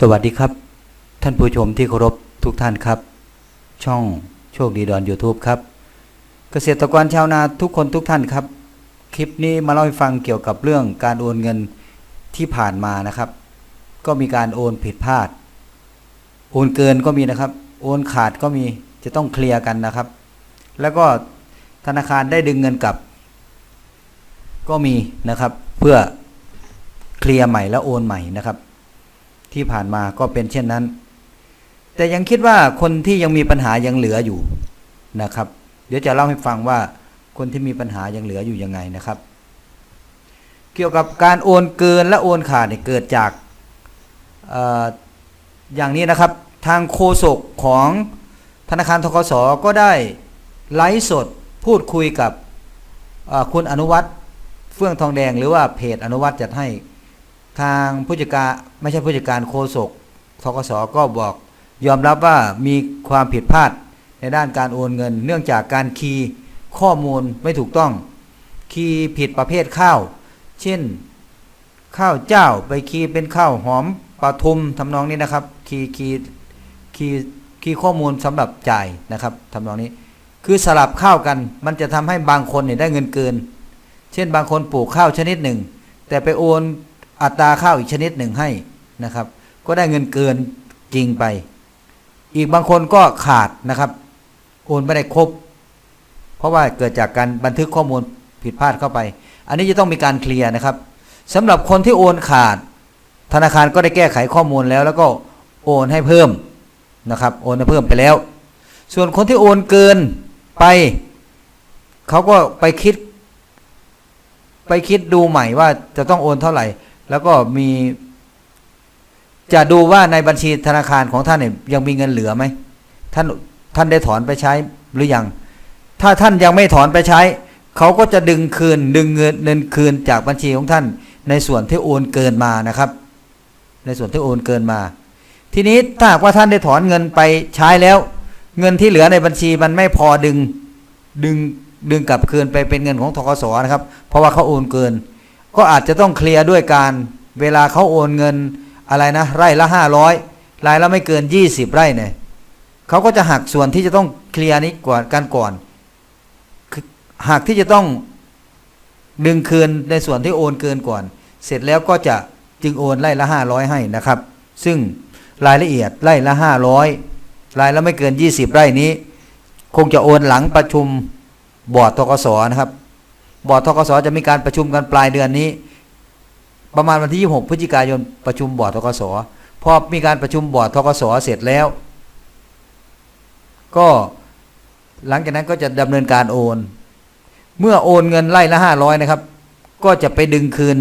สวัสดีครับ ท่านผู้ชมที่เคารพทุกท่านครับ ช่องโชคดีดอน YouTube ครับ เกษตรกรชาวนาทุกคนทุกท่านครับ คลิปนี้มาเล่าให้ฟังเกี่ยวกับเรื่องการโอนเงินที่ผ่านมานะครับ ก็มีการโอนผิดพลาด โอนเกินก็มีนะครับ โอนขาดก็มีจะต้องเคลียร์กันนะครับ แล้วก็ธนาคารได้ดึงเงินกลับ ก็มีนะครับ เพื่อเคลียร์ใหม่แล้วโอนใหม่นะครับ ที่ผ่านมาก็เป็นเช่นนั้น แต่ยังคิดว่าคนที่ยังมีปัญหายังเหลืออยู่นะครับ เดี๋ยวจะเล่าให้ฟังว่าคนที่มีปัญหายังเหลืออยู่ยังไงนะครับ เกี่ยวกับการโอนเกินและโอนขาดเนี่ยเกิดจากอออย่างนี้นะครับ ทางโฆษกของธนาคารทกสก็ได้ไลฟ์สดพูดคุยกับคุณอนุวัตรเฟื่องทองแดงหรือว่าเพจอนุวัตรจัดให้ ทางผู้จัดการไม่ใช่ผู้จัดการโฆษกทกสก็บอก ยอมรับว่ามีความผิดพลาดในด้านการโอนเงิน เนื่องจากการคีย์ข้อมูลไม่ถูกต้อง คีย์ผิดประเภทข้าว เช่น ข้าวเจ้าไปคีย์เป็นข้าวหอมปลาทุมทำนองนี้นะครับ คีย์คีย์คีย์คีย์ข้อมูลสำหรับจ่ายนะครับทำนองนี้ คือสลับข้าวกันมันจะทำให้บางคนเนี่ยได้เงินเกิน เช่นบางคนปลูกข้าวชนิดหนึ่ง แต่ไปโอน อัตราข้าวอีกชนิดหนึ่งให้นะครับ ก็ได้เงินเกินจริงไป อีกบางคนก็ขาดนะครับ โอนไม่ได้ครบ เพราะว่าเกิดจากการบันทึกข้อมูลผิดพลาดเข้าไป อันนี้จะต้องมีการเคลียร์นะครับสำหรับคนที่โอนขาด ธนาคารก็ได้แก้ไขข้อมูลแล้ว แล้วก็โอนให้เพิ่มนะครับ โอนให้เพิ่มไปแล้ว ส่วนคนที่โอนเกินไปเขาก็ไปคิด ไปคิดดูใหม่ว่าจะต้องโอนเท่าไหร่ แล้วก็มี จะดูว่าในบัญชีธนาคารของท่านเนี่ยยังมีเงินเหลือไหมท่านท่านได้ถอนไปใช้หรือยัง ถ้าท่านยังไม่ถอนไปใช้ เขาก็จะดึงคืนดึงเงินเงินคืนจากบัญชีของท่าน ในส่วนที่โอนเกินมานะครับ ในส่วนที่โอนเกินมา ทีนี้ถ้าหากว่าท่านได้ถอนเงินไปใช้แล้ว เงินที่เหลือในบัญชีมันไม่พอดึงดึงดึงกลับคืนไปเป็นเงินของทกสนะครับ เพราะว่าเขาโอนเกิน ก็อาจจะต้องเคลียร์ด้วยการเวลาเขาโอนเงินอะไรนะ ไร่ละห้าร้อยรายละไม่เกินยี่สิบไร่เนี่ยเขาก็จะหักส่วนที่จะต้องเคลียร์นี้ก่อนกันก่อนคือหักที่จะต้องดึงคืนในส่วนที่โอนเกินก่อน เสร็จแล้วก็จะจึงโอนไร่ละห้าร้อยให้นะครับ ซึ่งรายละเอียดไร่ละห้าร้อยรายละไม่เกินยี่สิบไร่นี้ คงจะโอนหลังประชุมบอร์ดทกสนะครับ บอร์ดทกสจะมีการประชุมกันปลายเดือนนี้ ประมาณวันที่ 26 พฤศจิกายนประชุมบอร์ดทกสพอมีการประชุมบอร์ดทกสเสร็จแล้ว ก็หลังจากนั้นก็จะดำเนินการโอน เมื่อโอนเงินไล่ละ 500 นะครับ ก็จะไปดึงคืน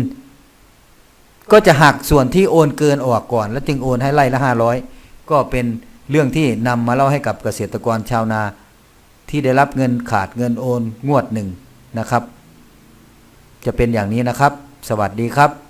ก็จะหักส่วนที่โอนเกินออกก่อน แล้วจึงโอนให้ไล่ละ 500 ก็เป็นเรื่องที่นำมาเล่าให้กับเกษตรกรชาวนาที่ได้รับเงินขาดเงินโอนงวดหนึ่งนะครับ จะเป็นอย่างนี้นะครับ สวัสดีครับ